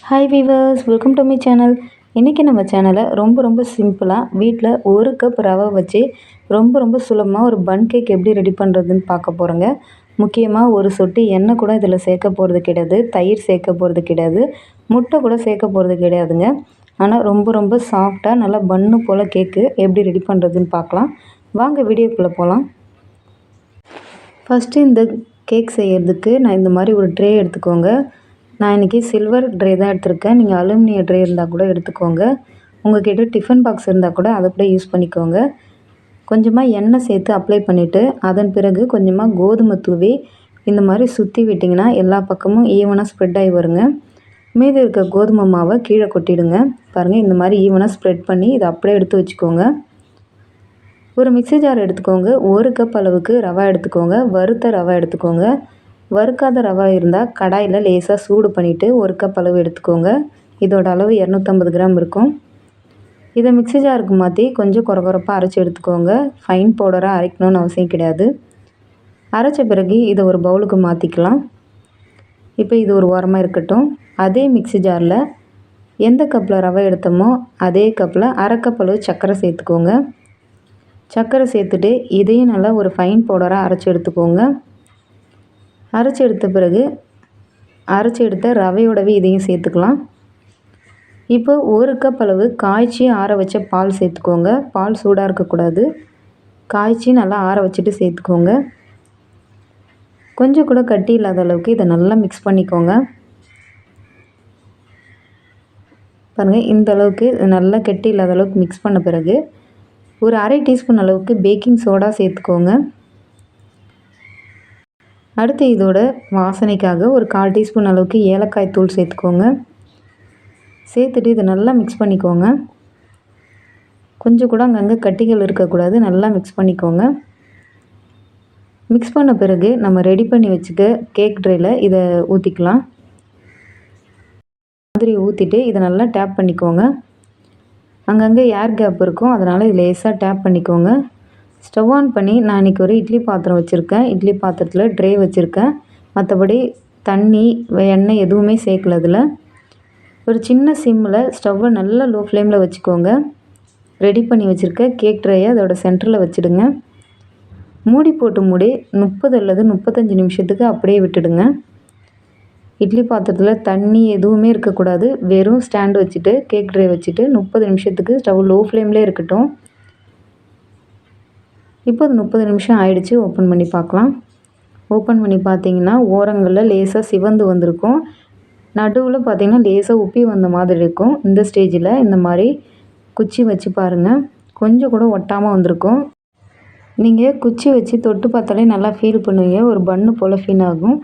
Hi viewers welcome to my channel இன்றைக்கி நம்ம சேனலை ரொம்ப ரொம்ப சிம்பிளாக வீட்டில் ஒரு கப் ரவை வச்சு ரொம்ப ரொம்ப சுலபமாக ஒரு பன் கேக் எப்படி ரெடி பண்ணுறதுன்னு பார்க்க போகிறோங்க முக்கியமாக ஒரு சொட்டு எண்ணெய் கூட இதில் சேர்க்க போகிறது கிடையாது. தயிர் சேர்க்க போகிறது கிடையாது. முட்டை கூட சேர்க்க போகிறது கிடையாதுங்க. ஆனால் ரொம்ப ரொம்ப சாஃப்டாக நல்லா பன்னு போல் கேக்கு எப்படி ரெடி பண்ணுறதுன்னு பார்க்கலாம். வாங்க வீடியோக்குள்ளே போகலாம் ஃபஸ்ட்டு இந்த கேக் செய்கிறதுக்கு நான் இந்த மாதிரி ஒரு ட்ரே எடுத்துக்கோங்க. நான் இன்றைக்கி சில்வர் ட்ரே தான் எடுத்திருக்கேன். நீங்கள் அலுமினிய ட்ரே இருந்தால் கூட எடுத்துக்கோங்க. உங்கள்கிட்ட டிஃபன் பாக்ஸ் இருந்தால் கூட அதை கூட யூஸ் பண்ணிக்கோங்க. கொஞ்சமாக எண்ணெய் சேர்த்து அப்ளை பண்ணிவிட்டு அதன் பிறகு கொஞ்சமாக கோதுமை தூவி இந்த மாதிரி சுற்றி விட்டிங்கன்னா எல்லா பக்கமும் ஈவனாக ஸ்ப்ரெட் ஆகி வருங்க. மீதி இருக்க கோதுமை மாவை கீழே கொட்டிடுங்க. பாருங்கள் இந்த மாதிரி ஈவனாக ஸ்ப்ரெட் பண்ணி இதை அப்படியே எடுத்து வச்சுக்கோங்க. ஒரு மிக்சி ஜார் எடுத்துக்கோங்க. ஒரு கப் அளவுக்கு ரவா எடுத்துக்கோங்க. வறுத்த ரவா எடுத்துக்கோங்க. வறுக்காத ரவா இருந்தால் கடாயில் லேசாக சூடு பண்ணிவிட்டு ஒரு கப் அளவு எடுத்துக்கோங்க. இதோட அளவு இரநூத்தம்பது கிராம் இருக்கும். இதை மிக்ஸி ஜாருக்கு மாற்றி கொஞ்சம் குறகுறப்பாக அரைச்சி எடுத்துக்கோங்க. ஃபைன் பவுடராக அரைக்கணும்னு அவசியம் கிடையாது. அரைச்ச பிறகு இதை ஒரு பவுலுக்கு மாற்றிக்கலாம் இப்போ இது ஒரு ஓரமாக இருக்கட்டும். அதே மிக்ஸி ஜாரில் எந்த கப்பில் ரவை எடுத்தோமோ அதே கப்பில் அரை கப் அளவு சர்க்கரை சேர்த்துக்கோங்க. சர்க்கரை சேர்த்துட்டு இதையும் நல்லா ஒரு ஃபைன் பவுடராக அரைச்சி எடுத்துக்கோங்க. அரைச்சி எடுத்த பிறகு அரைச்சி எடுத்த ரவையோடவே இதையும் சேர்த்துக்கலாம். இப்போ ஒரு கப் அளவு காய்ச்சி ஆற வச்ச பால் சேர்த்துக்கோங்க. பால் சூடாக இருக்கக்கூடாது. காய்ச்சி நல்லா ஆற வச்சுட்டு சேர்த்துக்கோங்க. கொஞ்சம் கூட கட்டி இல்லாத அளவுக்கு இதை நல்லா மிக்ஸ் பண்ணிக்கோங்க. பாருங்கள் இந்த அளவுக்கு நல்லா கெட்டி இல்லாத அளவுக்கு மிக்ஸ் பண்ண பிறகு ஒரு அரை டீஸ்பூன் அளவுக்கு பேக்கிங் சோடா சேர்த்துக்கோங்க. அடுத்து இதோட வாசனைக்காக ஒரு கால் டீஸ்பூன் அளவுக்கு ஏலக்காய் தூள் சேர்த்துக்கோங்க. சேர்த்துட்டு இதை நல்லா மிக்ஸ் பண்ணிக்கோங்க. கொஞ்சம் கூட அங்கங்கே கட்டிகள் இருக்கக்கூடாது நல்லா மிக்ஸ் பண்ணிக்கோங்க. மிக்ஸ் பண்ண பிறகு நம்ம ரெடி பண்ணி வச்சுக்க கேக் ட்ரேயில் இதை ஊற்றிக்கலாம் மாதிரி ஊற்றிட்டு இதை நல்லா டேப் பண்ணிக்கோங்க. அங்கங்கே ஏர் கேப் இருக்கும் அதனால் லேசாக டேப் பண்ணிக்கோங்க. ஸ்டவ் ஆன் பண்ணி நான் இன்றைக்கி ஒரு இட்லி பாத்திரம் வச்சுருக்கேன். இட்லி பாத்திரத்தில் ட்ரே வச்சுருக்கேன். மற்றபடி தண்ணி எண்ணெய் எதுவுமே சேர்க்கல அதில். ஒரு சின்ன சிம்மில் ஸ்டவ்வை நல்லா லோ ஃப்ளேமில் வச்சுக்கோங்க. ரெடி பண்ணி வச்சுருக்க கேக் ட்ரையை அதோட சென்டரில் வச்சுடுங்க. மூடி போட்டு மூடி முப்பது அல்லது முப்பத்தஞ்சு நிமிஷத்துக்கு அப்படியே விட்டுடுங்க. இட்லி பாத்திரத்தில் தண்ணி எதுவுமே இருக்கக்கூடாது. வெறும் ஸ்டாண்டு வச்சுட்டு கேக் ட்ரே வச்சுட்டு முப்பது நிமிஷத்துக்கு ஸ்டவ் லோ ஃப்ளேம்லேயே இருக்கட்டும். இப்போ அது முப்பது நிமிஷம் ஆயிடுச்சு ஓப்பன் பண்ணி பார்க்கலாம். ஓப்பன் பண்ணி பார்த்தீங்கன்னா ஓரங்களில் லேசாக சிவந்து வந்திருக்கும். நடுவில் பார்த்திங்கன்னா லேசாக உப்பி வந்த மாதிரி இருக்கும். இந்த ஸ்டேஜில் இந்த மாதிரி குச்சி வச்சு பாருங்கள் கொஞ்சம் கூட ஒட்டாமல் வந்திருக்கும். நீங்கள் குச்சி வச்சு தொட்டு பார்த்தாலே நல்லா ஃபீல் பண்ணுவீங்க. ஒரு பன்னு போல் ஃபீல் ஆகும்.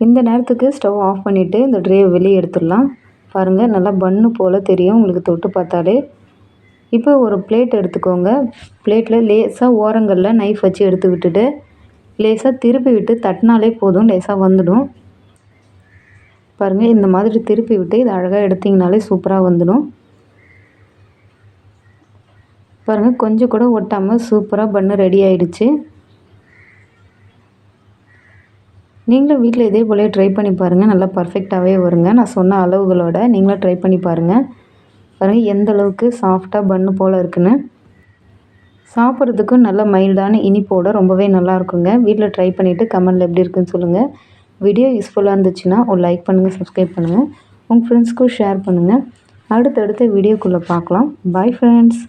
இந்த நேரத்துக்கு ஸ்டவ் ஆஃப் பண்ணிவிட்டு இந்த ட்ரேவை வெளியே எடுத்துடலாம். பாருங்கள் நல்லா பன்னு போல் தெரியும். உங்களுக்கு தொட்டு பார்த்தாலே இப்போ ஒரு பிளேட் எடுத்துக்கோங்க. பிளேட்டில் லேசாக ஓரங்களில் நைஃப் வச்சு எடுத்து விட்டுட்டு லேசாக திருப்பி விட்டு தட்டினாலே போதும் லேசாக வந்துடும். பாருங்கள் இந்த மாதிரி திருப்பி விட்டு இதை அழகாக எடுத்திங்கனாலே சூப்பராக வந்துடும். பாருங்கள் கொஞ்சம் கூட ஒட்டாமல் சூப்பராக பண்ணு ரெடி ஆயிடுச்சு. நீங்களும் வீட்டில் இதே போல் ட்ரை பண்ணி பாருங்கள் நல்லா பர்ஃபெக்டாகவே வருங்க. நான் சொன்ன அளவுகளோட நீங்களும் ட்ரை பண்ணி பாருங்கள் பாருங்கள் எந்த அளவுக்கு சாஃப்டாக பன்னு போல் இருக்குன்னு. சாப்பிட்றதுக்கும் நல்ல மைல்டான இனிப்போட ரொம்பவே நல்லா இருக்குங்க. வீட்டில் ட்ரை பண்ணிவிட்டு கமெண்டில் எப்படி இருக்குன்னு சொல்லுங்கள் வீடியோ யூஸ்ஃபுல்லாக இருந்துச்சுன்னா ஒரு லைக் பண்ணுங்கள் சப்ஸ்கிரைப் பண்ணுங்கள் உங்கள் ஃப்ரெண்ட்ஸ்க்கும் ஷேர் பண்ணுங்கள் அடுத்தடுத்த வீடியோக்குள்ளே பார்க்கலாம். Bye friends